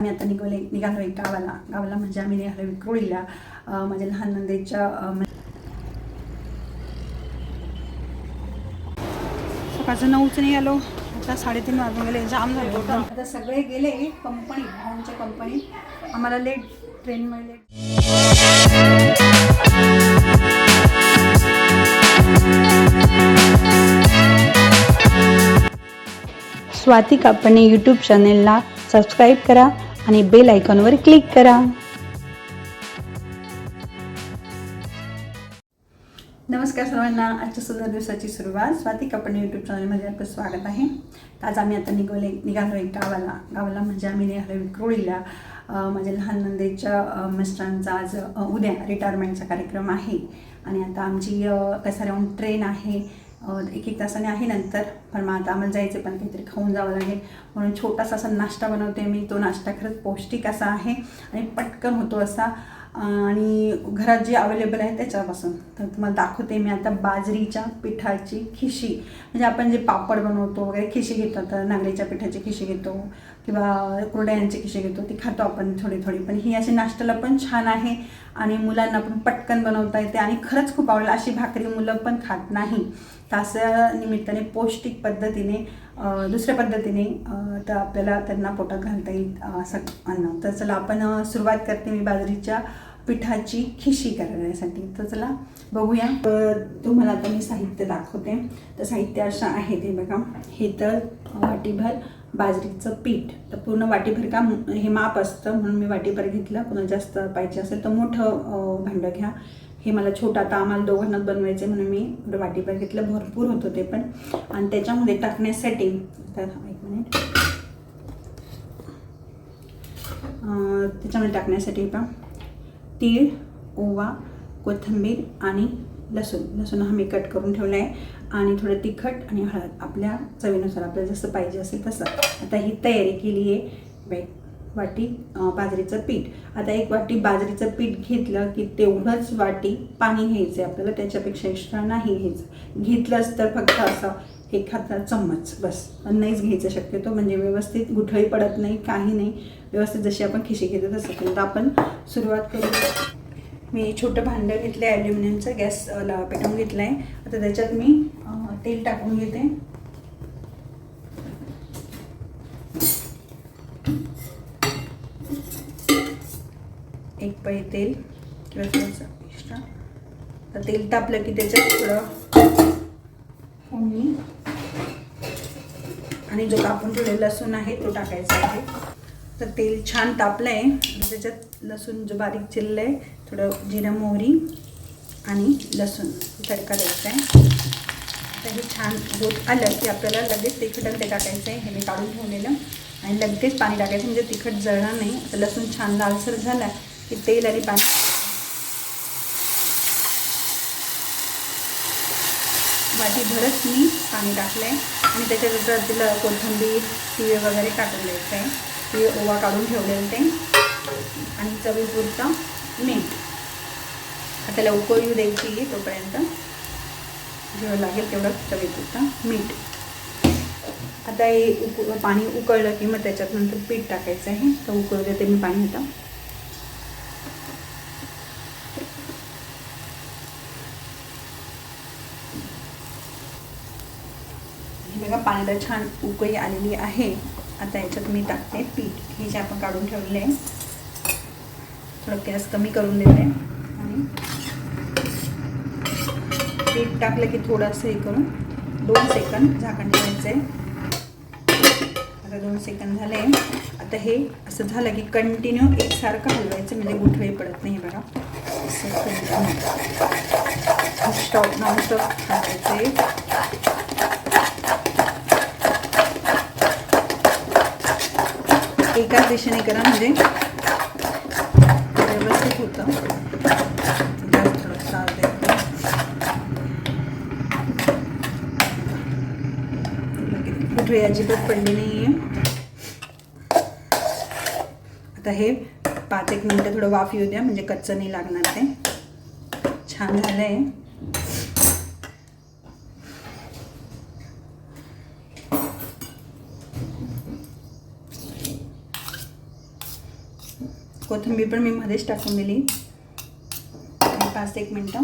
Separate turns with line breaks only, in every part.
आम्ही आता निघाले निघालो एक गावाला. गावाला म्हणजे आम्ही निघालो विक्रोळीला. माझ्या लहान नंदेच्या सकाळचं नऊच निघालो आता साडेतीन वाजून गेले. जाम झालं आता सगळे गेले कंपनी भाऊंच्या कंपनीत आम्हाला लेट ट्रेनमध्ये लेट
स्वाती कापणे यूट्यूब चॅनेलला सबस्क्राईब करा. आणि बेल आयकॉनवर क्लिक करा.
नमस्कार सर्वांना आजच्या सुंदर दिवसाची सुरुवात. स्वाती कपडे यूट्यूब चॅनलमध्ये आपलं स्वागत आहे. आज आम्ही आता निघाले निघालो एक गावाला. गावाला म्हणजे आम्ही निघालो विक्रोळीला माझ्या लहान नंदेच्या मिस्टरांचा आज उद्या रिटायरमेंटचा कार्यक्रम आहे. आणि आता आमची अं, कसाऱ्याहून ट्रेन आहे. एक एक तासाने आहे नंतर पण मग आता आम्हाला जायचं पण काहीतरी खाऊन जावं लागेल. म्हणून छोटासा असा नाश्ता बनवते मी. तो नाश्ता खरंच पौष्टिक असा आहे आणि पटकन होतो असा. आणि घरात जे अवेलेबल आहे त्याच्यापासून. तर तुम्हाला दाखवते मी आता बाजरीच्या पिठाची खिशी. म्हणजे आपण जे पापड बनवतो वगैरे खिशी घेतो. तर नागलीच्या पिठाची खिशी घेतो किंवा कुरड्यांची खिशी घेतो. ती खातो आपण थोडी थोडी पण ही अशी नाश्त्याला पण छान आहे आणि मुलांना पण पटकन बनवता येते आणि खरंच खूप आवडेल. अशी भाकरी मुलं पण खात नाही. तासा निमित्ताने पौष्टिक पद्धतीने दुसऱ्या पद्धतीने तर आपल्याला त्यांना पोटात घालता येईल असं अन्न तर चला आपण सुरुवात करते मी बाजरीच्या पिठाची खिशी करण्यासाठी. तर चला बघूया. तर तुम्हाला आता मी साहित्य दाखवते. तर साहित्य असं आहे ते बघा. हे तर वाटीभर बाजरीचं पीठ. तर पूर्ण वाटीभर का हे माप असतं म्हणून मी वाटीभर घेतलं. पुन्हा जास्त पाहिजे असेल तर मोठं भांडं घ्या. हे मला छोटं आता आम्हाला दोघांनाच बनवायचे म्हणून मी एवढं वाटीभर घेतलं. भरपूर होतं ते पण. आणि त्याच्यामध्ये टाकण्यासाठी तर एक मिनिट त्याच्यामध्ये टाकण्यासाठी पण तीळ ओवा कोथिंबीर आणि लसूण. लसूण हा मी कट करून ठेवला आहे आणि थोडं तिखट आणि हळद. आपल्या चवीनुसार आपल्याला जसं पाहिजे असेल तसं. आता ही तयारी केली आहे बाई. वाटी बाजरीचं पीठ. आता एक वाटी बाजरीचं पीठ घेतलं की तेवढंच वाटी पाणी घ्यायचं आहे आपल्याला त्याच्यापेक्षा एक्स्ट्रा नाही घ्यायचं. घेतलंच तर फक्त असं एखादा चम्मच बस. नाहीच घ्यायचं शक्यतो म्हणजे व्यवस्थित गुठळी पडत नाही काही नाही. व्यवस्थित जशी आपण खिशी घेतो तसं तर आपण सुरुवात करू. मी छोटं भांडं घेतलं आहे ॲल्युमिनियमचं गॅस पेटवून घेतलं आहे आता त्याच्यात मी तेल टाकून घेते. एक पै तेल किंवा एक्स्ट्रा तर तेल तापलं की त्याच्यात थोडं फोडणी. आणि जो कापून ठेवलेला लसूण आहे तो टाकायचा आहे. तर तेल छान तापलं आहे त्याच्यात लसूण जो बारीक चिरलं आहे थोडं जिरं मोहरी आणि लसूण तडका द्यायचा आहे तर हे छान होत आलं की आपल्याला लगेच तिखट आणि ते टाकायचं आहे हे मी काढून ठेवलेलं. आणि लगेच पाणी टाकायचं म्हणजे तिखट जळणार नाही. आता लसूण छान लालसर झाला की तेल आणि पाणी. वाटीभरच मी पाणी टाकलं आहे आणि त्याच्यानंतर तिला कोथिंबीर तिळ वगैरे टाकून द्यायचं आहे तिळ ओवा काढून ठेवलेलं ते आणि चवीपुरतं मीठ. आता त्याला येऊ द्यायची आहे तोपर्यंत. जेवढं लागेल तेवढं चवीपुरतं मीठ. आता हे उक पाणी उकळलं की मग त्याच्यात नंतर पीठ टाकायचं आहे. तर उकळू देते मी पाणी आता. बघा पाण्याला छान उकळी आलेली आहे. आता याच्यात मी टाकते पीठ. हे जे आपण काढून ठेवलेलं आहे थोडं गॅस कमी करून देते. आणि पीठ टाकलं की थोडंसं हे करून दोन सेकंद झाकण ठेवायचं आहे आता दोन सेकंद झाले आता हे असं झालं की कंटिन्यू एकसारखं हलवायचं म्हणजे गुठळे पडत नाही बघा. असं कंटिन्यू स्टॉप नॉन स्टॉप हलवायचं एकाच दिशेने करा म्हणजे व्यवस्थित होतं. कुठे अजिबात पडली नाही आहे आता हे पाच एक मिनटं थोडं वाफ येऊ द्या म्हणजे कच्चं नाही लागणार ते. छान झालं आहे कोथिंबीर पण मी मध्येच टाकून दिली. पाच एक मिनटं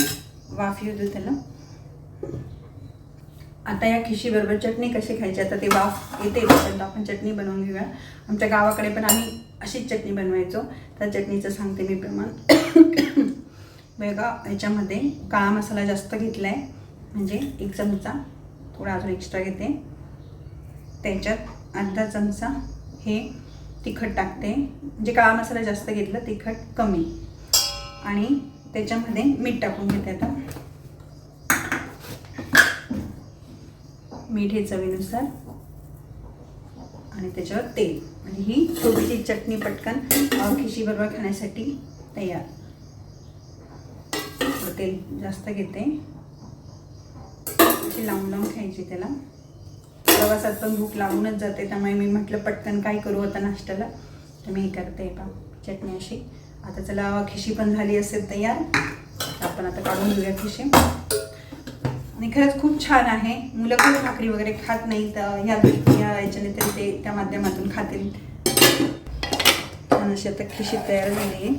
वाफ येऊ देऊ त्याला. आता या खिशीबरोबर चटणी कशी खायची? आता ते वाफ येते तोपर्यंत आपण चटणी बनवून घेऊया. आमच्या गावाकडे पण आम्ही अशीच चटणी बनवायचो. त्या चटणीचं सांगते मी प्रमाण. बघा याच्यामध्ये काळा मसाला जास्त घेतला आहे म्हणजे एक चमचा. थोडा अजून एक्स्ट्रा घेते. त्याच्यात अर्धा चमचा हे तिखट टाकते. म्हणजे काळा मसाला जास्त घेतला तिखट कमी. आणि त्याच्यामध्ये मीठ टाकून घेते आता. मीठ हे चवीनुसार. आणि त्याच्यावर तेल. आणि ही थोडीशी चटणी पटकन खिशीबरोबर खाण्यासाठी तयार. तेल जास्त घेते. लावून लावून खायची त्याला. प्रवासात पण भूक लागूनच जाते. त्यामुळे मी म्हटलं पटकन काय करू आता नाश्त्याला? तर मी हे करते पा चटणी अशी. आता चला खिशी पण झाली असेल तयार. आपण आता काढून घेऊया खिशी. आणि खरंच खूप छान आहे. मुलं खूप भाकरी वगैरे खात नाही तर ह्या या याच्याने तरी ते त्या माध्यमातून खातील. छान अशी आता खिशी तयार झाली आहे.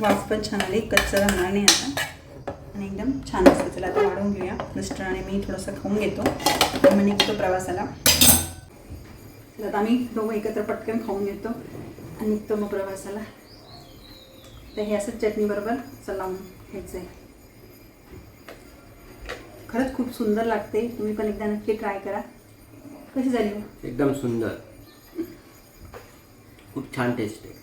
वाफ पण छान आली. कच्चं राहणार नाही आता. आणि एकदम छान असतं. चला आता वाढवून घेऊया. मिस्टर आणि मी थोडंसं खाऊन घेतो. मी मग निघतो प्रवासाला. चला आता आम्ही दोघं एकत्र पटकन खाऊन घेतो आणि निघतो मग प्रवासाला. तर हे असं चटणीबरोबर असं घ्यायचं आहे खरंच खूप सुंदर लागते. तुम्ही पण एकदा नक्की ट्राय करा. कशी झाली?
एकदम सुंदर. खूप छान टेस्ट आहे.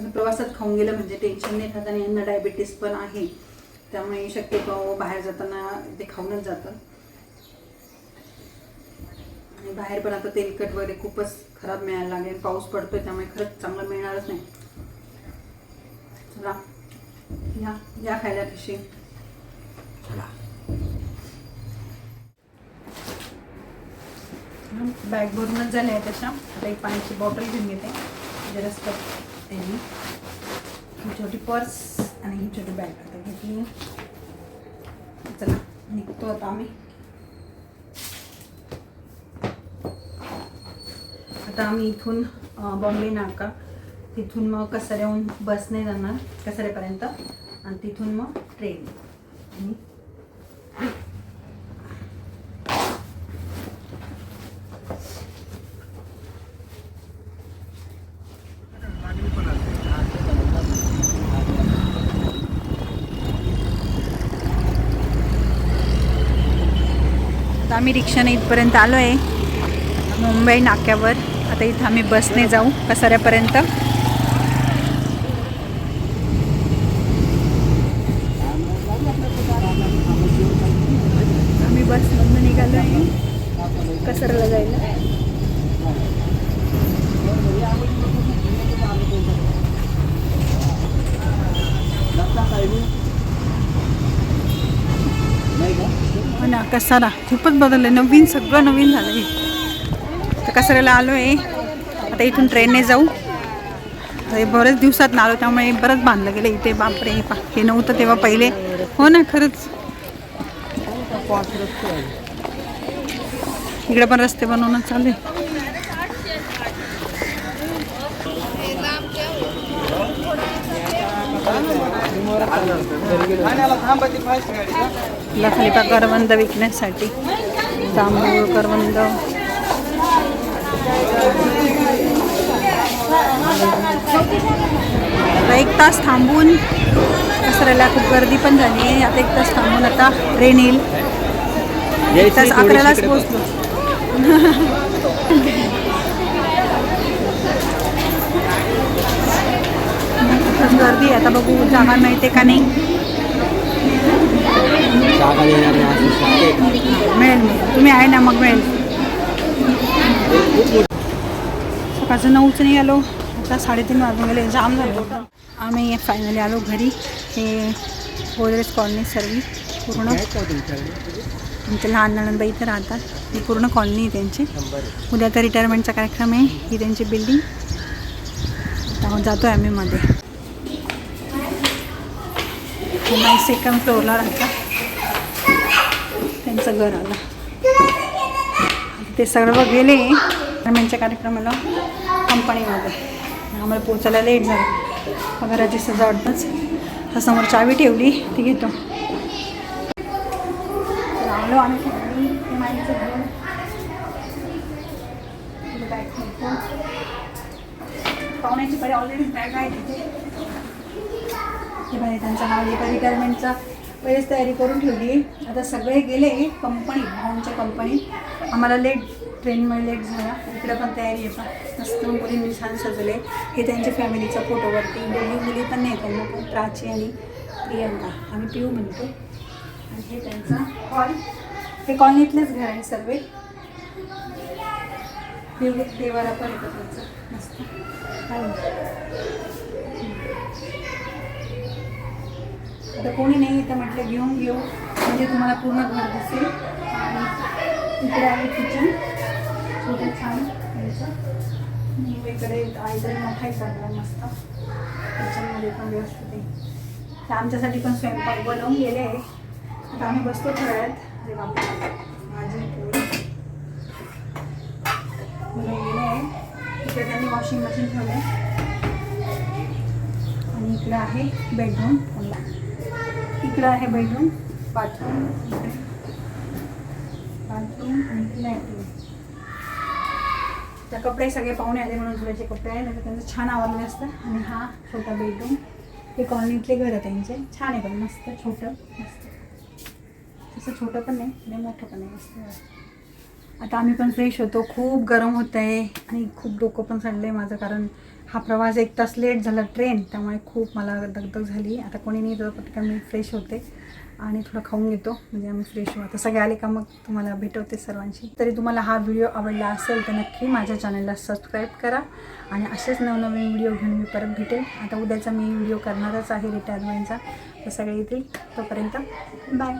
कसं प्रवासात खाऊन गेलं म्हणजे टेन्शन नाही राहत आणि यांना डायबिटीस पण आहे. त्यामुळे शक्यतो बाहेर जाताना ते खाऊनच जातं. आणि बाहेर पण आता तेलकट वगैरे खूपच खराब मिळायला लागेल. पाऊस पडतोय त्यामुळे खरंच चांगलं मिळणारच नाही. चला या या खायला पिशी
चला.
बॅग भरूनच झाले आहे तशा आता एक पाण्याची बॉटल घेऊन घेते. म्हणजे त्यांनी ही छोटी पर्स आणि ही छोटी बॅग आता घेतली चला निघतो आता आम्ही आता आम्ही इथून बॉम्बे नाका तिथून मग कसाऱ्याहून बसने जाणार कसाऱ्यापर्यंत आणि तिथून मग ट्रेन आणि आम्ही रिक्षाने इथपर्यंत आलो आहे मुंबई नाक्यावर. आता इथं आम्ही बसने जाऊ कसाऱ्यापर्यंत आम्ही बसमधून निघालो आहे कसाऱ्याला जायला हो खूपच बदललं आहे नवीन सगळं नवीन झालं आहे तर कसाऱ्याला आलो आहे आता इथून ट्रेनने जाऊ. हे बरेच दिवसात आलो त्यामुळे बरंच बांधलं गेलं इथे बापरे हे पा हे नव्हतं तेव्हा पहिले. हो ना खरंच. इकडे पण रस्ते बनवणं चालू आहे. आपला खाली पा करवंद विकण्यासाठी तांदूळ करवंद. आता एक तास थांबून दसऱ्याला खूप गर्दी पण झाली आहे. आता एक तास थांबून आता ट्रेन येईल एक तास अकरालाच पोहोचलो खूप गर्दी आहे. आता बघू जागा मिळते का नाही. मिळेल तुम्ही आहे ना मग मिळेल. सकाळचं नऊच नाही आलो. आता साडेतीन वाजून गेले जाम झालं. आम्ही फायनली आलो घरी. हे गोदरेज कॉलनी सर्वी. पूर्ण. आमचे लहान नणंदबाई इथे राहतात. ही पूर्ण कॉलनी आहे त्यांची. उद्या तर रिटायरमेंटचा कार्यक्रम आहे. ही त्यांची बिल्डिंग जातो आहे आम्ही मध्ये. सेकंड फ्लोअरला राहतात त्यांचं घर आलं. ते सर्व गेले दरम्यानच्या कार्यक्रमाला कंपनीमध्ये आम्हाला पोचायला लेट झालं. घराची सजावटच तर समोर चावी ठेवली ती घेतो. लावलो आलो आम्ही बॅग ठेवतो. पाहुण्याची पहिले ऑलरेडी बॅग आहे तिथे. हे भाई त्यांचं नाव लिहिता रिटायरमेंटचा पहिलेच तयारी करून ठेवली. आता सगळे गेले कंपनी भाऊंच्या कंपनीत आम्हाला लेट ट्रेनमुळे लेट झाला. इकडे पण तयारी आहे. पण मस्त मुलींनी छान सजवले. हे त्यांच्या फॅमिलीचा फोटोवरती दोन्ही मुली पण नाही त्यांना पण प्राची आणि प्रियंका. आम्ही पिऊ म्हणतो. आणि हे त्यांचा हॉल हे कॉलनीतलेच घर आहे सर्व देवाला पण येतं. त्यांचं मस्त. आता कोणी नाही तर म्हटलं घेऊन घेऊ. म्हणजे तुम्हाला पूर्ण घर दिसेल. आणि इकडे आहे किचन छोटं छान त्यांचं आणि इकडे आयदर आहे चालला मस्त. किचनमध्ये पण व्यवस्थित आहे. तर आमच्यासाठी पण स्वयंपाक बनवून गेले आहे आता आम्ही बसतो थोड्यात जे बाबा माझी बनवून गेले आहे इकडे त्यांनी वॉशिंग मशीन ठेवलं आहे आणि इकडं आहे बेडरूम इकडं आहे बेडरूम बाथरूम बाथरूम आणि लॅट्रिन त्या कपडे सगळे पाहुणे आले म्हणून धुवायचे कपडे आहे नाही त्यांचं छान आवडले असतं. आणि हा छोटा बेडरूम हे कॉलनीतले घर आहे त्यांचे. छान आहे पण मस्त छोटं मस्त. तसं छोटं पण नाही आणि मोठं पण नाही मस्त. आता आम्ही पण फ्रेश होतो. खूप गरम होत आहे आणि खूप डोकं पण चाललं आहे माझं कारण हा प्रवास एक तास लेट झाला ट्रेन त्यामुळे खूप मला दगदग झाली. आता कोणी नाही तर पटकन मी फ्रेश होते आणि थोडं खाऊन घेतो. म्हणजे आम्ही फ्रेश होतो आता सगळे आले का मग तुम्हाला भेटवते सर्वांशी. तरी तुम्हाला हा व्हिडिओ आवडला असेल तर नक्की माझ्या चॅनलला सबस्क्राईब करा आणि असेच नवनवीन व्हिडिओ घेऊन मी परत भेटेल आता उद्याचा मी व्हिडिओ करणारच आहे रिटायरमेंटचा. तर सगळे येतील तोपर्यंत बाय.